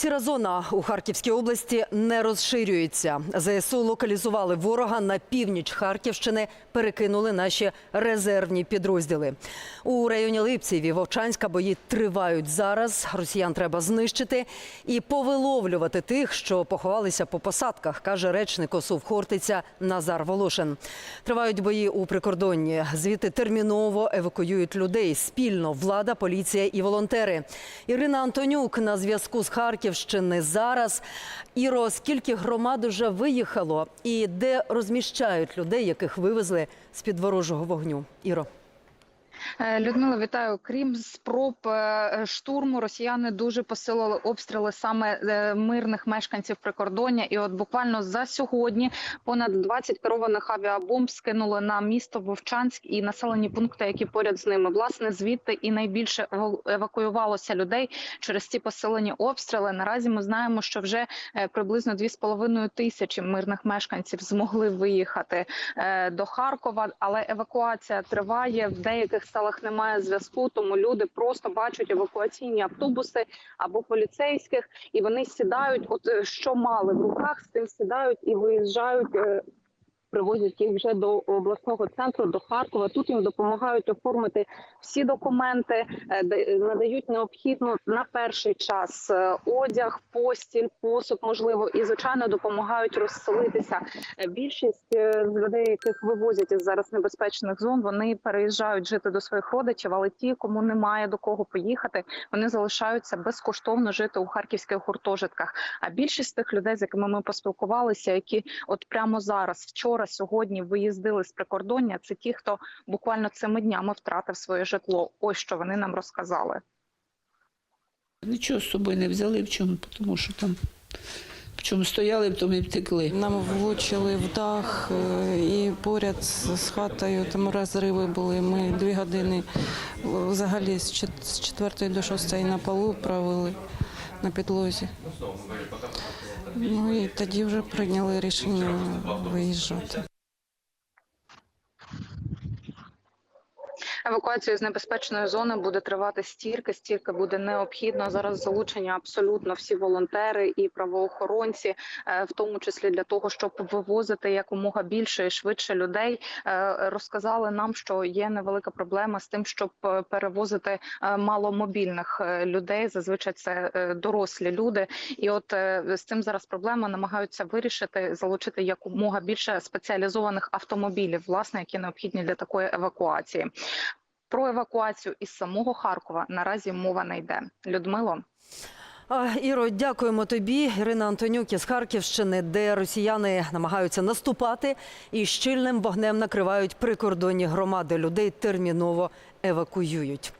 Сіра зона у Харківській області не розширюється. ЗСУ локалізували ворога на північ Харківщини, перекинули наші резервні підрозділи. У районі Липців і Вовчанська бої тривають зараз. Росіян треба знищити і повиловлювати тих, що поховалися по посадках, каже речник ОСУВ Хортиця Назар Волошин. Тривають бої у прикордонні. Звідти терміново евакуюють людей. Спільно влада, поліція і волонтери. Ірина Антонюк на зв'язку з Харківщини зараз. Іро, скільки громад уже виїхало і де розміщають людей, яких вивезли з під ворожого вогню? Іро. Е, Людмила, вітаю. Крім спроб е, штурму, росіяни дуже посилили обстріли саме е, мирних мешканців прикордоння. І от буквально за сьогодні понад 20 керованих авіабомб скинули на місто Вовчанськ і населені пункти, які поряд з ними. Власне, звідти і найбільше ева- евакуювалося людей через ці посилені обстріли. Наразі ми знаємо, що вже приблизно 2,5 тисячі мирних мешканців змогли виїхати до Харкова, але евакуація триває. В деяких селах немає зв'язку, тому люди просто бачать евакуаційні автобуси або поліцейських, і вони сідають. От е, що мали в руках, з тим сідають і виїжджають. Привозять їх вже до обласного центру, до Харкова. Тут їм допомагають оформити всі документи, е, надають необхідну на перший час е, одяг, постіль, посуд, можливо, і звичайно допомагають розселитися. Е, Більшість людей, яких вивозять із зараз небезпечних зон, вони переїжджають жити до своїх родичів, але ті, кому немає до кого поїхати, вони залишаються безкоштовно жити у харківських гуртожитках. А більшість тих людей, з якими ми поспілкувалися, які от прямо зараз, вчора, сьогодні виїздили з прикордоння, це ті, хто буквально цими днями втратив своє житло. Ось що вони нам розказали. Нічого з собою не взяли в чому, тому що там в чому стояли, в тому і втекли. Нам влучили в дах е, і поряд з хатою там розриви були. Ми дві години взагалі з чет- з четвертої до шостої на полу провели на підлозі. Ну і тоді вже прийняли рішення виїжджати. Евакуація з небезпечної зони буде тривати стільки, стільки буде необхідно. Зараз залучення абсолютно всі волонтери і правоохоронці, е, в тому числі для того, щоб вивозити якомога більше і швидше людей. Е, Розказали нам, що є невелика проблема з тим, щоб е, перевозити маломобільних людей. Зазвичай це дорослі люди, і от з цим зараз проблема намагаються вирішити залучити якомога більше спеціалізованих автомобілів, власне, які необхідні для такої евакуації. Про евакуацію із самого Харкова наразі мова не йде. Людмило. Іро, дякуємо тобі. Ірина Антонюк із Харківщини, де росіяни намагаються наступати і щільним вогнем накривають прикордонні громади. Людей терміново евакуюють.